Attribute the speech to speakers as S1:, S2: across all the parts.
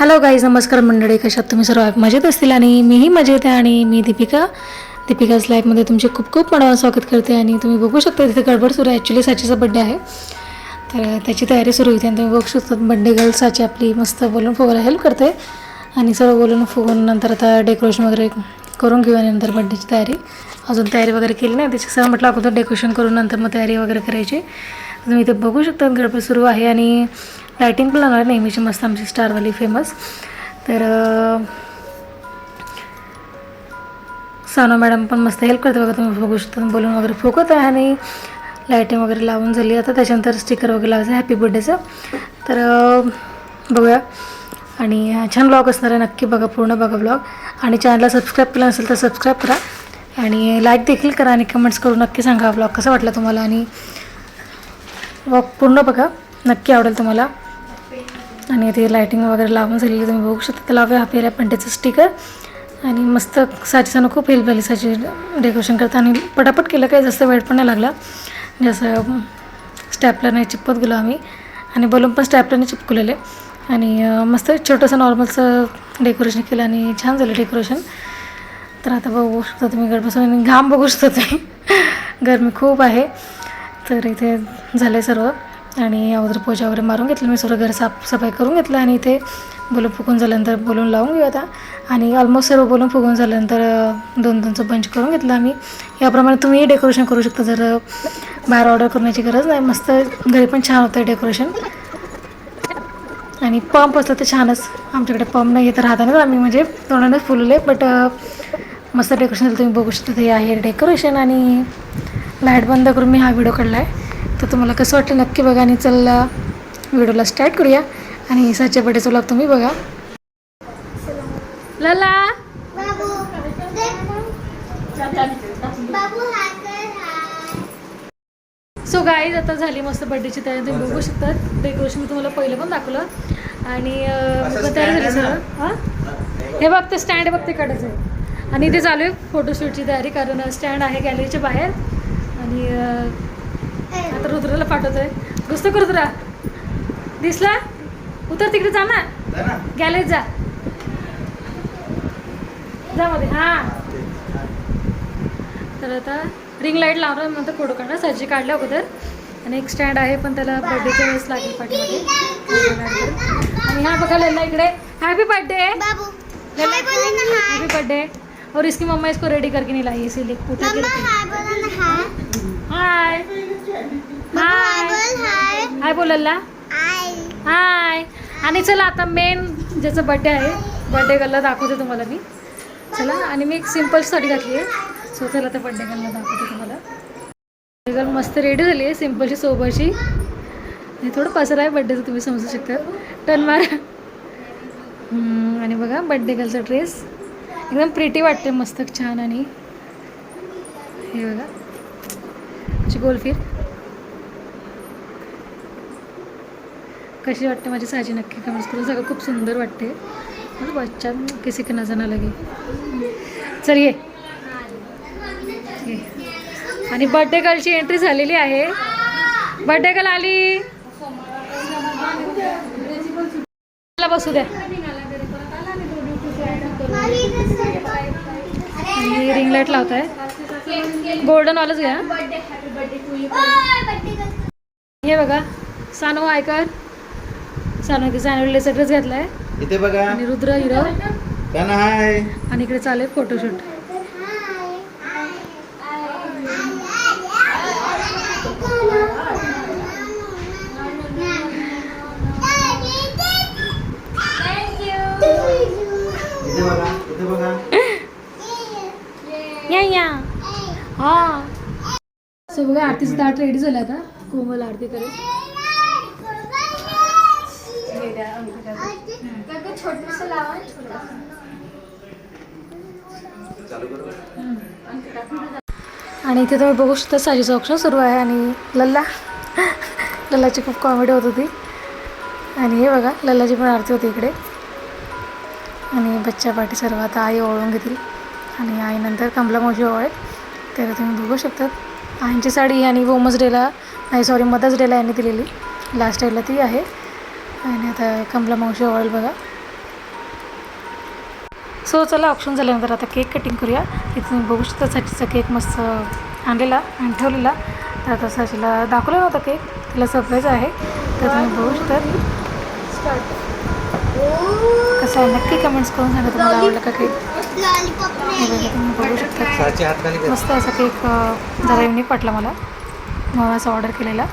S1: Hello guys नमस्कार मंडळी कशात तुम्ही सर्व मजेत असतील? आणि मीही मजेत आहे आणि मी दीपिका. दीपिकाज लाईफमध्ये तुमचे खूप खूप मनावर स्वागत करते आणि तुम्ही बघू शकता तिथे गडबड सुरू आहे. ॲक्च्युली साचीचा बड्डे आहे. तर त्याची तयारी सुरू होती आणि तुम्ही बघू शकता बड्डे गर्ल साची आपली मस्त बोलून फुगायला हेल्प करते. आणि सर्व बोलून फुगून नंतर आता डेकोरेशन वगैरे करून घेऊ आणि नंतर बड्डेची तयारी. अजून तयारी वगैरे केली नाही. त्याची सर म्हटलं अगोदर डेकोरेशन करून नंतर मग तयारी वगैरे करायची. तुम्ही इथे बघू शकता गडबड सुरू आहे आणि लायटिंग पण लागणार नेहमीची मस्त आमची स्टारवाली फेमस तर सानो मॅडम पण मस्त हेल्प करते बघा तुम्ही बघू शकता. बोलून वगैरे फुकत आहे आणि लायटिंग वगैरे लावून झाली. आता त्याच्यानंतर स्टिकर वगैरे लावायचं हॅपी बर्थडेचं तर बघूया. आणि छान ब्लॉग असणार आहे. नक्की बघा पूर्ण बघा ब्लॉग आणि चॅनलला सबस्क्राईब केलं नसेल तर सबस्क्राईब करा. आणि लाईक देखील करा आणि कमेंट्स करून नक्की सांगा ब्लॉग कसा वाटला तुम्हाला. आणि ब्लॉग पूर्ण बघा. नक्की आवडेल तुम्हाला. आणि ते लायटिंग वगैरे लावून झालेली तुम्ही बघू शकता. ते लावूया एरिया पंटेचं स्टिकर आणि मस्त साचीसानं खूप हेल्प झाली साची डेकोरेशन करता आणि पटापट केलं काही जास्त वेळ पण नाही लागला. जसं स्टॅपलर नाही चिपकत गेलो आम्ही. आणि बलून पण स्टॅपलरने चिपकलेले आणि मस्त छोटंसं नॉर्मलचं डेकोरेशन केलं आणि छान झालं डेकोरेशन तर आता बघू शकता तुम्ही गडबसून आणि घाम बघू शकता तुम्ही. गरमी खूप आहे. तर इथे झालं आहे सर्व. आणि अगोदर पोचा वगैरे मारून घेतलं. मी सर्व घर साफसफाई करून घेतलं आणि इथे बोलून फुगून झाल्यानंतर बोलून लावून घेऊ आता. आणि ऑलमोस्ट सर्व बोलून फुगून झाल्यानंतर दोन दोनचं बंच करून घेतलं आम्ही. याप्रमाणे तुम्ही डेकोरेशन करू शकता. जर बाहेर ऑर्डर करण्याची गरज नाही. मस्त घरी पण छान होतं डेकोरेशन आणि पंप असलं तर छानच. आमच्याकडे पंप नाही आहे तर आम्ही म्हणजे तोंडानेच फुलले बट मस्त डेकोरेशन झालं. तुम्ही बघू शकता ते आहे डेकोरेशन आणि लाइट बंद करून मी हा व्हिडिओ काढला आहे तर तुम्हाला कसं वाटलं नक्की बघा आणि चल व्हिडिओला स्टार्ट करूया. आणि साच्या बड्डेचा ब्लॉग तुम्ही बघा. लला.
S2: बाबू बाबू हात कर हात
S1: सो गाईज आता झाली मस्त बड्डेची तयारी. तुम्ही बघू शकता डेकोरेशन मी तुम्हाला पहिलं पण दाखवलं. आणि तयारी झाली सगळं. हां? हे बघ ते स्टँड आहे बघ ते काढायचं आहे. आणि इथे चालू आहे. फोटोशूटची तयारी कारण स्टँड आहे गॅलरीच्या बाहेर. आणि आता रुद्राला पाठवतोय. घुसतो का रुद्रा दिसला? उतर तिकडे जा ना. गॅलरीत जा. जा मध्ये हां. तर आता रिंग लाइट लावणार नंतर फोटो काढणार. सज्जी काढल्या अगोदर. आणि एक स्टँड आहे पण त्याला बर्थडेच्या वेळेस लागेल पाठीमध्ये आणि हा बघा लल्ला इकडे. हॅपी बर्थडे
S2: बाबू. हाय बोला ना हाय.
S1: हैप्पी बर्थडे और इसकी मम्मा इसको रेडी करके नहीं लाई इसीलिए रखी
S2: हाय हाय
S1: हाय.
S2: हाय
S1: हाय. आणि चला आता मेन ज्याचा बड्डे आहे बड्डे गर्लला दाखवते तुम्हाला मी. चला आणि मी एक सिंपल साडी घातली आहे. सो चला आता बड्डे गर्लला दाखवते तुम्हाला. गर्ल मस्त रेडी झाली आहे सिम्पलची सोबरची हे थोडं पसर आहे बड्डेचं तुम्ही समजू शकता. टन मार. हम्म, आणि बघा बड्डे गर्लचा ड्रेस एकदम प्रिटी वाटते मस्त छान आणि. हे बघा. गोलफीर. कशी वाटते माझी साजी नक्की कमेंट्स करून सगळं खूप सुंदर वाटते. बच्चा किसी के नजर ना लगे. चल ये. ये. आणि बर्थडे गर्लची एंट्री झालेली आहे. बर्थडे गर्ल आली. बसू द्या. आणि रिंग लाइट लावत आहे गोल्डन वालच घ्या. हे बघा. सानू ऐकर सानू ॲन्युअल ड्रेस घेतला आहे
S3: इथे बघा.
S1: आणि रुद्र हिरो.
S3: त्यांना हाय.
S1: आणि इकडे चालू आहे फोटोशूट.
S3: इथे बघा इथे बघा.
S1: या या. हा. सो बघा आरतीचं ताट रेडी झालं आता. कोमल आरती करेल.
S2: छोटस लावा
S1: आणि इथे तुम्ही बघू शकता साजीचं ऑप्शन सुरू आहे आणि लल्ला. लल्लाची खूप कॉमेडी होत होती. आणि हे बघा लल्लाची पण आरती होती इकडे. आणि बच्चा पाठी सर्व आता आई ओळून घेतील. आणि आईनंतर कमला मोशी ओवळेल तर तुम्ही बघू शकतात. आईंची साडी आणि वोमस डेला नाही सॉरी मदर्स डेला यांनी दिलेली. लास्ट डेला ती आहे. आणि आता कमला मावशी ओवळेल बघा. सो चला ऑप्शन झाल्यानंतर आता केक कटिंग करूया. इथे तुम्ही बघू शकता साचीचा केक मस्त आणलेला आणि ठेवलेला. तर आता साचीला दाखवला नव्हता केक तिला सरप्राईज आहे. तर तुम्ही बघू शकता. कसं आहे नक्की कमेंट्स करून सांगा. तुम्हाला आवडला का केक तुम्ही बघू शकता. मस्त असा केक जरा युनिक वाटला मला. म्हणून असं ऑर्डर केलेला.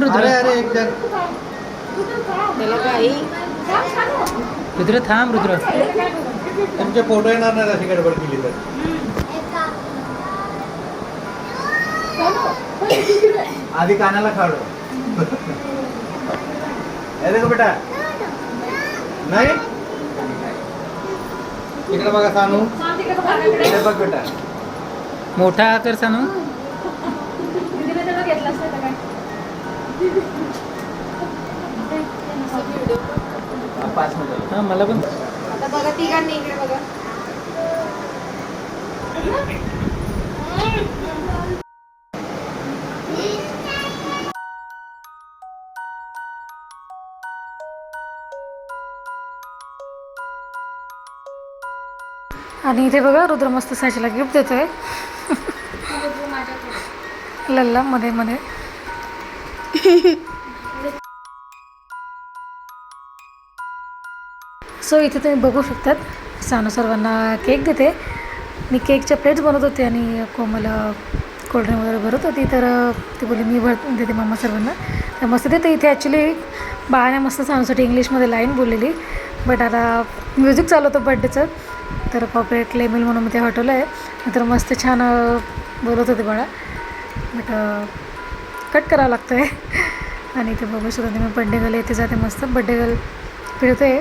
S4: थांब
S3: अरे
S4: रुद्र
S3: अरे
S4: थांब रुद्र.
S3: तुमचे फोटो येणार नाही अशी गडबड केली तर. आधी कानाला खाडो. येते का बेटा. नाही? इकडे बघा सानू. बघ बेटा.
S4: मोठा कर सांगू
S3: हा,
S4: हा मला पण.
S2: आता बघा तिघांनी इकडे बघा.
S1: आणि इथे बघा रुद्र मस्त साचीला गिफ्ट देतोय. लल्ला मध्ये मध्ये. सो इथे तुम्ही बघू शकतात सानू सर्वांना केक देते. मी केकच्या प्लेट्स बनवत होते आणि कोमल कोल्ड्रिंक वगैरे भरत होती तर ती बोलली मी भर देते मम्मा सर्वांना. तर मस्त देते. इथे ॲक्च्युली बाळाने मस्त सानूसाठी इंग्लिशमध्ये लाईन बोललेली बट आता म्युझिक चालू होतं बड्डेचं तर कॉपरेट लेबल म्हणून मी ते हटवलं आहे तर मस्त छान बोलत होते बाळा. बट कट करावं लागतं आहे आणि इथे बघू शकता तुम्ही बड्डे गर्ल जाते मस्त बड्डे गर्ल फिरते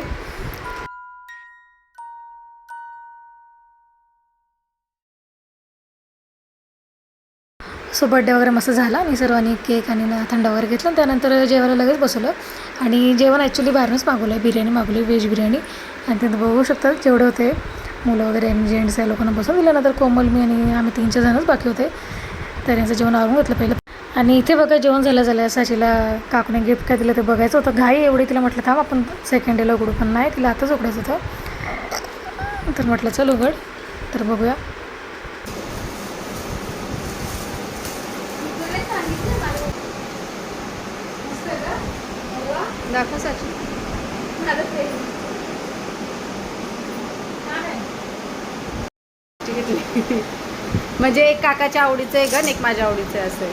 S1: सो बड्डे वगैरे मस्त झाला. मी सर्वांनी केक आणि थंड वगैरे घेतलं. त्यानंतर जेवायला लगेच बसवलं. आणि जेवण ॲक्च्युली बाहेरूनच मागवलं आहे बिर्याणी मागवली व्हेज बिर्याणी. आणि तिथं बघू शकतात जेवढे होते. मुलं वगैरे आणि जेंट्स या लोकांना बसवून दिल्यानंतर कोमल मी आणि आम्ही तीन चार जणच बाकी होते. तर यांचं जेवण आवरून घेतलं पहिलं. आणि इथे बघा जेवण झालं झालं. साचीला काकूने गिफ्ट काय दिलं ते बघायचं होतं. घाई एवढी तिला म्हटलं थांब आपण सेकंड डेला उघडू. पण नाही तिला आताच उघडायचं होतं. तर म्हटलं चल उघड. तर बघूया.
S2: दाखव साची म्हणजे एक काकाच्या आवडीचं आहे गण एक माझ्या आवडीचं आहे असं.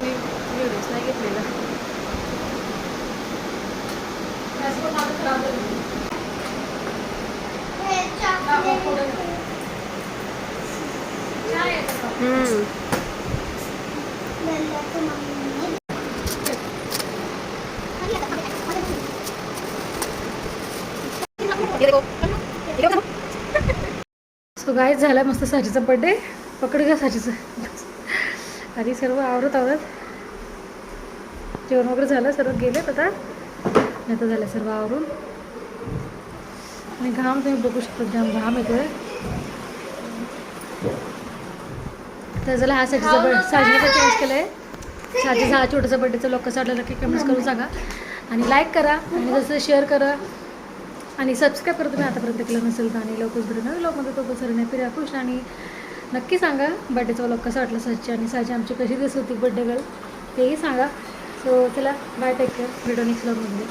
S2: मी व्हिडिओच नाही घेतलेला हम्म.
S1: गायच झाला मस्त साचीचा बड्डे पकड घ्या साचीचं. आधी सर्व आवरत आवरत. जेवण वगैरे झालं सर्व गेलेत आता. आणि आता झालं सर्व आवरून. आणि घाम तुम्ही बघू शकता जाम घाम येतोय. तर झालं हा साचीचा बर्ड साजीचा चेंज केलं आहे साजीचा हा छोटासा बड्डेचा लोक कसं वाटलं नक्की कमेंट्स करून सांगा. आणि लाईक करा. आणि जसं शेअर करा. आणि सबस्क्राईब करतो मी आतापर्यंत केलं नसेल तर आणि लवकरच भेटू नवीन लोकमध्ये तो सरणे फिर्या खुश आणि नक्की सांगा बड्डेचा व्लॉग कसा वाटला साची आणि साची आमची कशी दिसत होती बड्डे गर्ल तेही सांगा. सो चला bye take care video next व्लॉगमध्ये